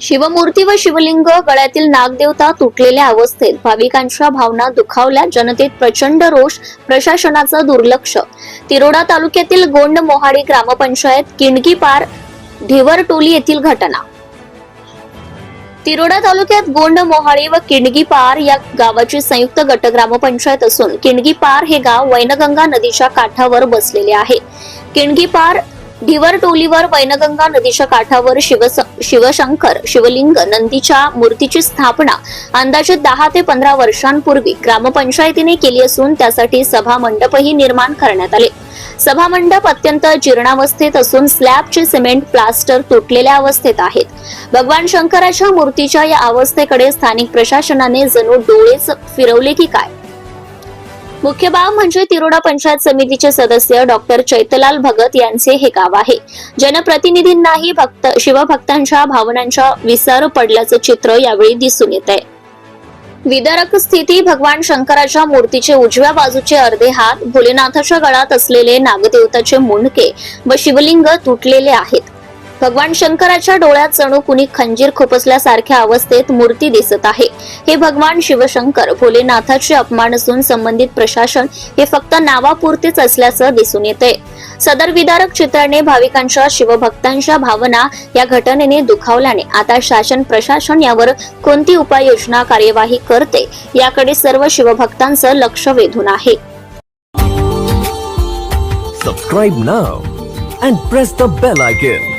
शिवमूर्ती व शिवलिंग गळ्यातील नागदेवता तुटलेल्या अवस्थेत भाविकांच्या भावना दुखावल्या. जनतेत प्रचंड रोष प्रशासनाचं दुर्लक्ष. तिरोडा तालुक्यातील गोंड मोहाडी ग्रामपंचायत किंडगी पार ढिवरटोली येथील घटना. तिरोडा तालुक्यात गोंड मोहाळी व किंडगी पार या गावाची संयुक्त गट ग्रामपंचायत असून किंडगी पार हे गाव वैनगंगा नदीच्या काठावर बसलेले आहे. किंडगी पार ढिवर टोलीवर वैनगंगा नदीच्या काठावर शिवस शिवशंकर शिवलिंग नंदीच्या मूर्तीची स्थापना अंदाजे दहा ते पंधरा वर्षांपूर्वी ग्रामपंचायतीने केली असून त्यासाठी सभा मंडपही निर्माण करण्यात आले. सभा मंडप अत्यंत जीर्णावस्थेत असून स्लॅबचे सिमेंट प्लास्टर तुटलेल्या अवस्थेत आहेत. भगवान शंकराच्या मूर्तीच्या या अवस्थेकडे स्थानिक प्रशासनाने जणू डोळेच फिरवले की काय? मुख्य बाब म्हणजे तिरोडा पंचायत समितीचे सदस्य डॉक्टर चैतलाल भगत यांचे हे गाव आहे. जनप्रतिनिधींनाही भक्त शिवभक्तांच्या भावनांच्या विसर पडल्याचं चित्र यावेळी दिसून येत आहे विदारक स्थिती भगवान शंकराच्या मूर्तीचे उजव्या बाजूचे अर्धे हात भोलेनाथाच्या गळात असलेले नागदेवताचे मुंडके व शिवलिंग तुटलेले आहेत. भगवान शंकराच्या डोळ्यात जणू कुणी खंजीर खुपसल्यासारख्या अवस्थेत मूर्ती दिसत आहे. हे भगवान शिवशंकर भोलेनाथाचे अपमान असून संबंधित प्रशासन हे फक्त नावापुरतेच असल्याचं दिसून येते सदर विदारक चित्राने भाविकांच्या शिवभक्तांच्या भावना या घटनेने दुखावल्याने आता शासन प्रशासन यावर कोणती उपाययोजना कार्यवाही करते याकडे सर्व शिवभक्तांचं लक्ष वेधून आहे. Subscribe now and press the bell icon